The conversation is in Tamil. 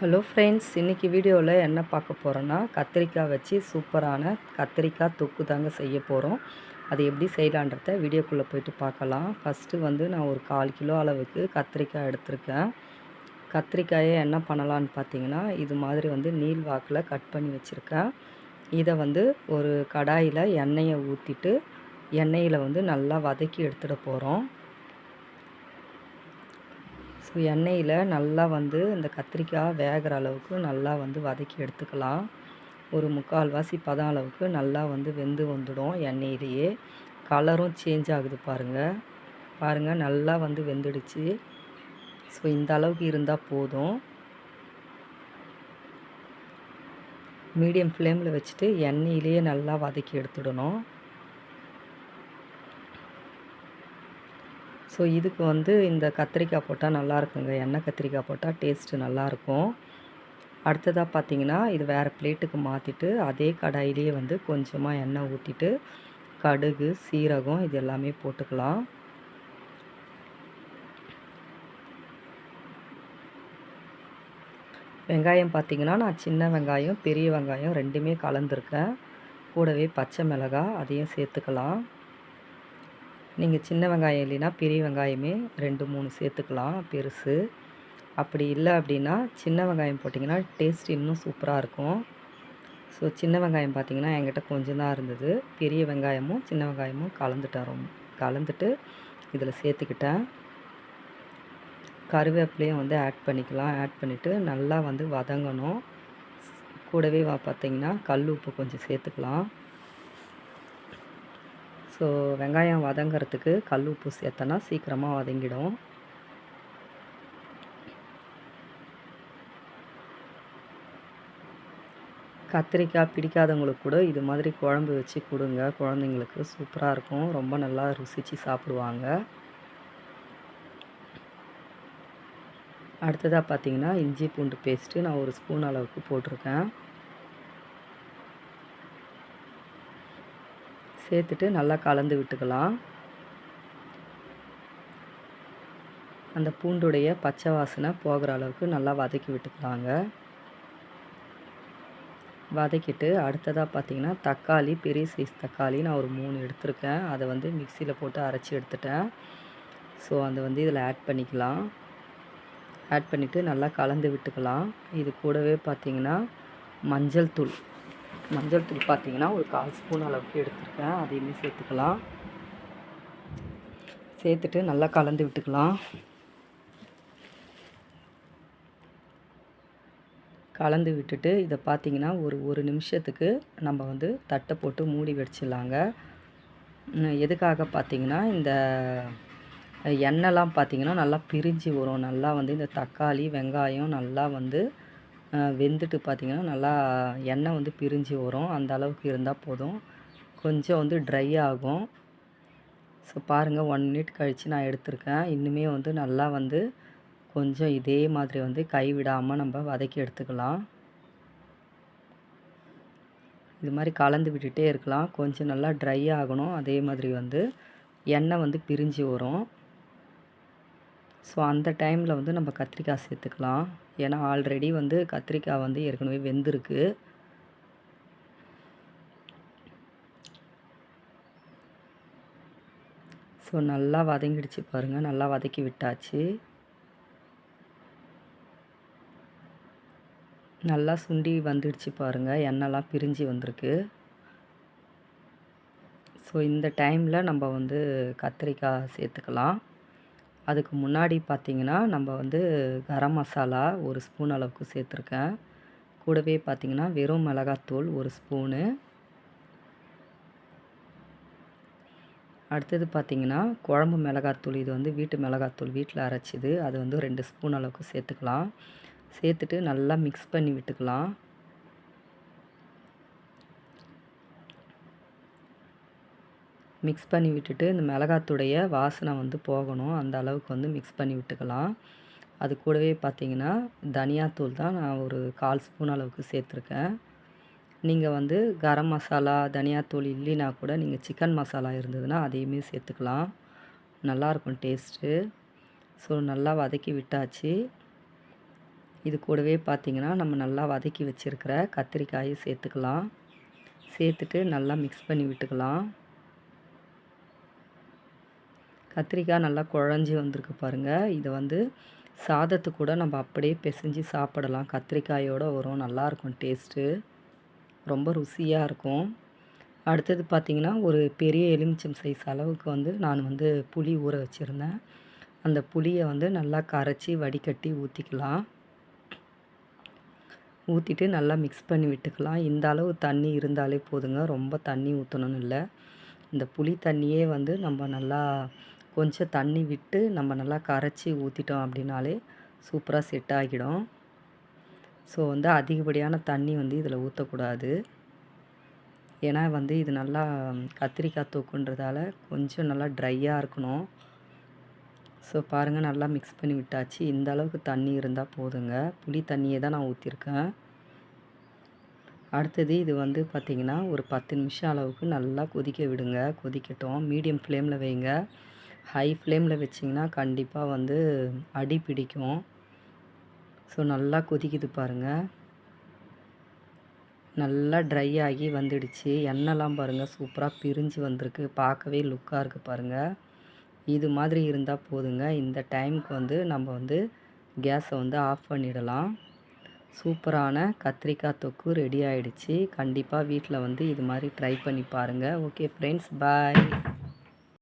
ஹலோ ஃப்ரெண்ட்ஸ் இன்றைக்கி வீடியோவில் என்ன பார்க்க போகிறோன்னா கத்திரிக்காய் வச்சு சூப்பரான கத்திரிக்காய் தொக்கு தாங்க செய்ய போகிறோம் அது எப்படி செய்யலான்றத வீடியோக்குள்ளே போயிட்டு பார்க்கலாம். ஃபஸ்ட்டு வந்து நான் ஒரு கால் கிலோ அளவுக்கு கத்திரிக்காய் எடுத்திருக்கேன். கத்திரிக்காயை என்ன பண்ணலான்னு பார்த்தீங்கன்னா இது மாதிரி வந்து நீள் வாக்கில் கட் பண்ணி வச்சுருக்கேன். இதை வந்து ஒரு கடாயில் எண்ணெயை ஊற்றிட்டு எண்ணெயில் வந்து நல்லா வதக்கி எடுத்துகிட போகிறோம் எண்ணெயில் நல்லா வந்து இந்த கத்திரிக்காய் வேகிற அளவுக்கு நல்லா வந்து வதக்கி எடுத்துக்கலாம். ஒரு முக்கால்வாசி பதம் அளவுக்கு நல்லா வந்து வெந்து வந்துடும் எண்ணெயிலேயே. கலரும் சேஞ்ச் ஆகுது பாருங்கள் பாருங்கள் நல்லா வந்து வெந்துடுச்சு. ஸோ இந்த அளவுக்கு இருந்தால் போதும். மீடியம் ஃப்ளேமில் வச்சுட்டு எண்ணெயிலேயே நல்லா வதக்கி எடுத்துடணும். ஸோ இதுக்கு வந்து இந்த கத்திரிக்காய் போட்டால் நல்லாயிருக்குங்க எண்ணெய் கத்திரிக்காய் போட்டால் டேஸ்ட்டு நல்லாயிருக்கும் அடுத்ததாக பார்த்திங்கன்னா இது வேறு பிளேட்டுக்கு மாற்றிட்டு அதே கடாயிலேயே வந்து கொஞ்சமாக எண்ணெய் ஊற்றிட்டு கடுகு சீரகம் இது எல்லாமே போட்டுக்கலாம். வெங்காயம் பார்த்திங்கன்னா நான் சின்ன வெங்காயம் பெரிய வெங்காயம் ரெண்டுமே கலந்துருக்கேன். கூடவே பச்சை மிளகாய் அதையும் சேர்த்துக்கலாம். நீங்கள் சின்ன வெங்காயம் இல்லைன்னா பெரிய வெங்காயமே ரெண்டு மூணு சேர்த்துக்கலாம் பெருசு. அப்படி இல்லை அப்படின்னா சின்ன வெங்காயம் போட்டிங்கன்னா டேஸ்ட் இன்னும் சூப்பராக இருக்கும். ஸோ சின்ன வெங்காயம் பார்த்திங்கன்னா என்கிட்ட கொஞ்சம் தான் இருந்தது. பெரிய வெங்காயமும் சின்ன வெங்காயமும் கலந்துட்டேன் ரொம்ப கலந்துட்டு இதில் சேர்த்துக்கிட்டேன். கருவேப்பிலையும் வந்து ஆட் பண்ணிக்கலாம். ஆட் பண்ணிவிட்டு நல்லா வந்து வதங்கணும். கூடவே பார்த்திங்கன்னா கல் உப்பு கொஞ்சம் சேர்த்துக்கலாம். ஸோ வெங்காயம் வதங்கிறதுக்கு கல் உப்பு சேர்த்தனா சீக்கிரமாக வதங்கிடும். கத்திரிக்காய் பிடிக்காதவங்களுக்கு கூட இது மாதிரி குழம்பு வச்சு கொடுங்க. குழந்தைங்களுக்கு சூப்பராக இருக்கும். ரொம்ப நல்லா ருசித்து சாப்பிடுவாங்க. அடுத்ததாக பார்த்தீங்கன்னா இஞ்சி பூண்டு பேஸ்ட்டு நான் ஒரு ஸ்பூன் அளவுக்கு போட்டிருக்கேன். சேர்த்துட்டு நல்லா கலந்து விட்டுக்கலாம். அந்த பூண்டுடைய பச்சை வாசனை போகிற அளவுக்கு நல்லா வதக்கி விட்டுக்கலாங்க. வதக்கிட்டு அடுத்ததாக பார்த்திங்கன்னா தக்காளி பெரிய சைஸ் தக்காளி நான் ஒரு மூணு எடுத்திருக்கேன். அதை வந்து மிக்சியில் போட்டு அரைச்சி எடுத்துட்டேன். ஸோ அதை வந்து இதில் ஆட் பண்ணிக்கலாம். ஆட் பண்ணிவிட்டு நல்லா கலந்து விட்டுக்கலாம். இது கூடவே பார்த்திங்கன்னா மஞ்சள் தூள். மஞ்சள் தூள் பார்த்தீங்கன்னா ஒரு கால் ஸ்பூன் அளவுக்கு எடுத்துருக்கேன். அதையுமே சேர்த்துக்கலாம். சேர்த்துட்டு நல்லா கலந்து விட்டுக்கலாம். கலந்து விட்டுட்டு இதை பார்த்தீங்கன்னா ஒரு ஒரு நிமிஷத்துக்கு நம்ம வந்து தட்டை போட்டு மூடி வச்சிடலாங்க. எதுக்காக பார்த்தீங்கன்னா இந்த எண்ணெய்லாம் பார்த்திங்கன்னா நல்லா பிரிஞ்சு வரும். நல்லா வந்து இந்த தக்காளி வெங்காயம் நல்லா வந்து வெந்துட்டு பார்த்திங்கன்னா நல்லா எண்ணெய் வந்து பிரிஞ்சு வரும். அந்த அளவுக்கு இருந்தால் போதும். கொஞ்சம் வந்து ட்ரை ஆகும். ஸோ பாருங்கள் ஒன் மினிட் கழித்து நான் எடுத்திருக்கேன். இன்னுமே வந்து நல்லா வந்து கொஞ்சம் இதே மாதிரி வந்து கைவிடாமல் நம்ம வதக்கி எடுத்துக்கலாம். இது மாதிரி கலந்து விட்டுகிட்டே இருக்கலாம். கொஞ்சம் நல்லா ட்ரை ஆகணும். அதே மாதிரி வந்து எண்ணெய் வந்து பிரிஞ்சு வரும். ஸோ அந்த டைமில் வந்து நம்ம கத்திரிக்காய் சேர்த்துக்கலாம். ஏன்னா ஆல்ரெடி வந்து கத்திரிக்காய் வந்து ஏற்கனவே வெந்திருக்கு. ஸோ நல்லா வதங்கிடுச்சு பாருங்கள் நல்லா வதக்கி விட்டாச்சு. நல்லா சுண்டி வந்துடுச்சு பாருங்கள் எண்ணெய்லாம் பிரிஞ்சு வந்திருக்கு. ஸோ இந்த டைமில் நம்ம வந்து கத்திரிக்காய் சேர்த்துக்கலாம். அதுக்கு முன்னாடி பார்த்திங்கன்னா நம்ம வந்து கரம் மசாலா ஒரு ஸ்பூன் அளவுக்கு சேர்த்துருக்கேன். கூடவே பார்த்திங்கன்னா வெறும் மிளகாத்தூள் ஒரு ஸ்பூனு. அடுத்தது பார்த்திங்கன்னா குழம்பு மிளகாத்தூள் இது வந்து வீட்டு மிளகாத்தூள் வீட்டில் அரைச்சிது. அது வந்து ரெண்டு ஸ்பூன் அளவுக்கு சேர்த்துக்கலாம். சேர்த்துட்டு நல்லா மிக்ஸ் பண்ணி விட்டுக்கலாம். மிக்ஸ் பண்ணி விட்டுட்டு இந்த மிளகாத்துடைய வாசனை வந்து போகணும். அந்த அளவுக்கு வந்து மிக்ஸ் பண்ணி விட்டுக்கலாம். அது கூடவே பார்த்திங்கன்னா தனியாத்தூள் தான் நான் ஒரு கால் ஸ்பூன் அளவுக்கு சேர்த்துருக்கேன். நீங்கள் வந்து கரம் மசாலா தனியாத்தூள் இல்லைனா கூட நீங்கள் சிக்கன் மசாலா இருந்ததுன்னா அதையுமே சேர்த்துக்கலாம். நல்லாயிருக்கும் டேஸ்ட்டு. ஸோ நல்லா வதக்கி விட்டாச்சு. இது கூடவே பார்த்திங்கன்னா நம்ம நல்லா வதக்கி வச்சுருக்கிற கத்திரிக்காயை சேர்த்துக்கலாம். சேர்த்துட்டு நல்லா மிக்ஸ் பண்ணி விட்டுக்கலாம். கத்திரிக்காய் நல்லா குழஞ்சி வந்திருக்கு பாருங்கள் இதை வந்து சாதத்து கூட நம்ம அப்படியே பிசைஞ்சு சாப்பிடலாம். கத்திரிக்காயோடு வரும். நல்லாயிருக்கும் டேஸ்ட்டு ரொம்ப ருசியாக இருக்கும். அடுத்தது பார்த்திங்கன்னா ஒரு பெரிய எலுமிச்சம் சைஸ் அளவுக்கு வந்து நான் வந்து புளி ஊற வச்சுருந்தேன். அந்த புளியை வந்து நல்லா கரைச்சி வடிகட்டி ஊற்றிக்கலாம் ஊற்றிட்டு நல்லா மிக்ஸ் பண்ணி விட்டுக்கலாம். இந்த அளவு தண்ணி இருந்தாலே போதுங்க. ரொம்ப தண்ணி ஊற்றணும்னு இல்லை. இந்த புளி தண்ணியே வந்து நம்ம நல்லா கொஞ்சம் தண்ணி விட்டு நம்ம நல்லா கரைச்சி ஊற்றிட்டோம் அப்படின்னாலே சூப்பராக செட் ஆகிடும். ஸோ வந்து அதிகப்படியான தண்ணி வந்து இதில் ஊற்றக்கூடாது ஏன்னா வந்து இது நல்லா கத்திரிக்காய் தொக்குன்றதால கொஞ்சம் நல்லா ட்ரையாக இருக்கணும். ஸோ பாருங்கள் நல்லா மிக்ஸ் பண்ணி விட்டாச்சு. இந்த அளவுக்கு தண்ணி இருந்தால் போதுங்க. புளி தண்ணியை தான் நான் ஊற்றிருக்கேன் அடுத்தது இது வந்து பார்த்திங்கன்னா ஒரு பத்து நிமிஷம் அளவுக்கு நல்லா கொதிக்க விடுங்க. கொதிக்கட்டும். மீடியம் ஃப்ளேமில் வைங்க. ஹை ஃப்ளேமில் வச்சிங்கன்னா கண்டிப்பாக வந்து அடி பிடிக்கும். ஸோ நல்லா கொதிக்குது பாருங்கள் நல்லா ட்ரை ஆகி வந்துடுச்சு. எண்ணெய்லாம் பாருங்கள் சூப்பராக பிரிஞ்சு வந்திருக்கு. பார்க்கவே லுக்காக இருக்குது பாருங்கள் இது மாதிரி இருந்தால் போதுங்க. இந்த டைமுக்கு வந்து நம்ம வந்து கேஸை வந்து ஆஃப் பண்ணிடலாம். சூப்பரான கத்திரிக்காய் தொக்கு ரெடி ஆகிடுச்சு கண்டிப்பாக வீட்டில் வந்து இது மாதிரி ட்ரை பண்ணி பாருங்கள் ஓகே ஃப்ரெண்ட்ஸ் பாய்